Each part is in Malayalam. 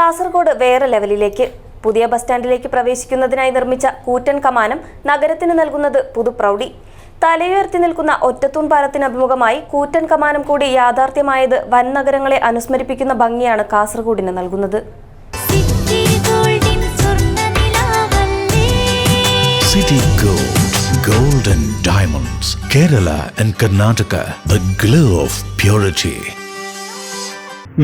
കാസർഗോഡ് വേറെ ലെവലിലേക്ക് പുതിയ ബസ് സ്റ്റാൻഡിലേക്ക് പ്രവേശിക്കുന്നതിനായി നിർമ്മിച്ച കൂറ്റൻ കമാനം നഗരത്തിന് നൽകുന്നത് പുതുപ്രൗഢി. തലയുയർത്തി നിൽക്കുന്ന ഒറ്റത്തൂൺ പാലത്തിന് അഭിമുഖമായി കൂറ്റൻ കമാനം കൂടി യാഥാർത്ഥ്യമായത് വൻ നഗരങ്ങളെ അനുസ്മരിപ്പിക്കുന്ന ഭംഗിയാണ് കാസർഗോഡിന് നൽകുന്നത്. സിറ്റി ഗോൾഡിൻ സ്വർണനിലാവല്ലേ City Gold, Gold and Diamonds, Kerala and Karnataka, the glow of purity.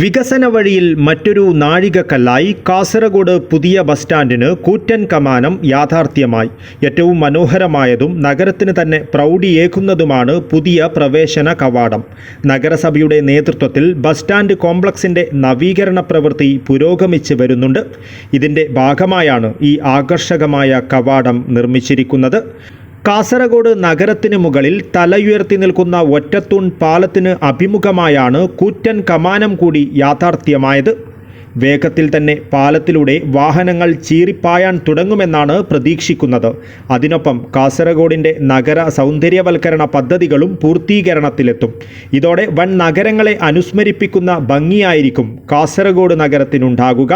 വികസന വഴിയിൽ മറ്റൊരു നാഴികക്കല്ലായി കാസർഗോഡ് പുതിയ ബസ് സ്റ്റാൻഡിന് കൂറ്റൻ കമാനം യാഥാർത്ഥ്യമായി. ഏറ്റവും മനോഹരമായതും നഗരത്തിന് തന്നെ പ്രൗഢിയേക്കുന്നതുമാണ് പുതിയ പ്രവേശന കവാടം. നഗരസഭയുടെ നേതൃത്വത്തിൽ ബസ് സ്റ്റാൻഡ് കോംപ്ലക്സിന്റെ നവീകരണ പ്രവൃത്തി പുരോഗമിച്ച് വരുന്നുണ്ട്. ഇതിന്റെ ഭാഗമായാണ് ഈ ആകർഷകമായ കവാടം നിർമ്മിച്ചിരിക്കുന്നത്. കാസർഗോഡ് നഗരത്തിന് മുകളിൽ തലയുയർത്തി നിൽക്കുന്ന ഒറ്റത്തൂൺ പാലത്തിന് അഭിമുഖമായാണ് കൂറ്റൻ കമാനം കൂടി യാഥാർത്ഥ്യമായത്. വേഗത്തിൽ തന്നെ പാലത്തിലൂടെ വാഹനങ്ങൾ ചീറിപ്പായാൻ തുടങ്ങുമെന്നാണ് പ്രതീക്ഷിക്കുന്നത്. അതിനൊപ്പം കാസർഗോഡിന്റെ നഗര സൗന്ദര്യവൽക്കരണ പദ്ധതികളും പൂർത്തീകരണത്തിലെത്തും. ഇതോടെ വൻ നഗരങ്ങളെ അനുസ്മരിപ്പിക്കുന്ന ഭംഗിയായിരിക്കും കാസർഗോഡ് നഗരത്തിനുണ്ടാകുക.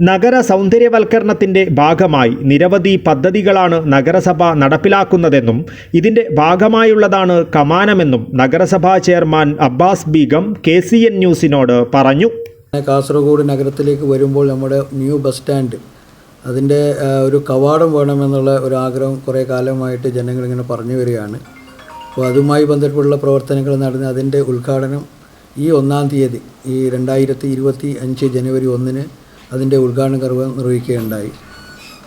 നഗര സൗന്ദര്യവൽക്കരണത്തിന്റെ ഭാഗമായി നിരവധി പദ്ധതികളാണ് നഗരസഭ നടപ്പിലാക്കുന്നതെന്നും ഇതിന്റെ ഭാഗമായുള്ളതാണ് കമാനമെന്നും നഗരസഭാ chairman Abbas Begum K C N ന്യൂസിനോട് പറഞ്ഞു. കാസർഗോഡ് നഗരത്തിലേക്ക് വരുമ്പോൾ നമ്മുടെ ന്യൂ ബസ് സ്റ്റാൻഡ് അതിന്റെ ഒരു കവാടം വേണമെന്നുള്ള ഒരു ആഗ്രഹം കുറേ കാലമായിട്ട് ജനങ്ങളിങ്ങനെ പറഞ്ഞു വരികയാണ്. അപ്പോൾ അതുമായി ബന്ധപ്പെട്ടുള്ള പ്രവർത്തനങ്ങൾ നടന്ന് അതിന്റെ ഉദ്ഘാടനം ഈ ഒന്നാം തീയതി ഈ രണ്ടായിരത്തി ഇരുപത്തി അഞ്ച് ജനുവരി ഒന്നിന് അതിന്റെ ഉദ്ഘാടന കർവ് നിർവഹിക്കുകയുണ്ടായി.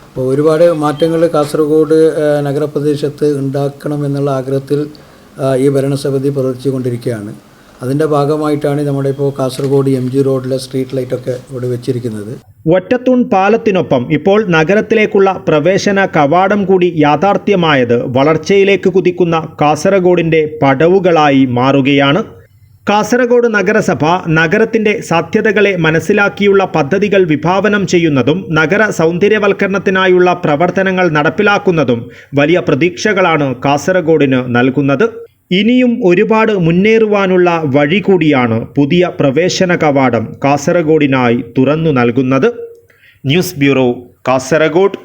അപ്പോൾ ഒരുപാട് മാറ്റങ്ങൾ കാസർഗോഡ് നഗരപ്രദേശത്ത് ഉണ്ടാക്കണമെന്നുള്ള ആഗ്രഹത്തിൽ ഈ ഭരണസമിതി പ്രവർത്തിച്ചു കൊണ്ടിരിക്കുകയാണ് അതിന്റെ ഭാഗമായിട്ടാണ് നമ്മുടെ ഇപ്പോൾ കാസർഗോഡ് എം ജി റോഡിലെ സ്ട്രീറ്റ് ലൈറ്റൊക്കെ ഇവിടെ വെച്ചിരിക്കുന്നത്. ഒറ്റത്തൂൺ പാലത്തിനൊപ്പം ഇപ്പോൾ നഗരത്തിലേക്കുള്ള പ്രവേശന കവാടം കൂടി യാഥാർത്ഥ്യമായത് വളർച്ചയിലേക്ക് കുതിക്കുന്ന കാസർഗോഡിന്റെ പടവുകളായി മാറുകയാണ്. കാസർഗോഡ് നഗരസഭ നഗരത്തിന്റെ സാധ്യതകളെ മനസ്സിലാക്കിയുള്ള പദ്ധതികൾ വിഭാവനം ചെയ്യുന്നതും നഗര സൗന്ദര്യവൽക്കരണത്തിനായുള്ള പ്രവർത്തനങ്ങൾ നടപ്പിലാക്കുന്നതും വലിയ പ്രതീക്ഷകളാണ് കാസർഗോഡിന് നൽകുന്നത്. ഇനിയും ഒരുപാട് മുന്നേറുവാനുള്ള വഴി കൂടിയാണ് പുതിയ പ്രവേശന കവാടം കാസർഗോഡിനായി തുറന്നു നൽകുന്നത്. News bureau Kasaragod.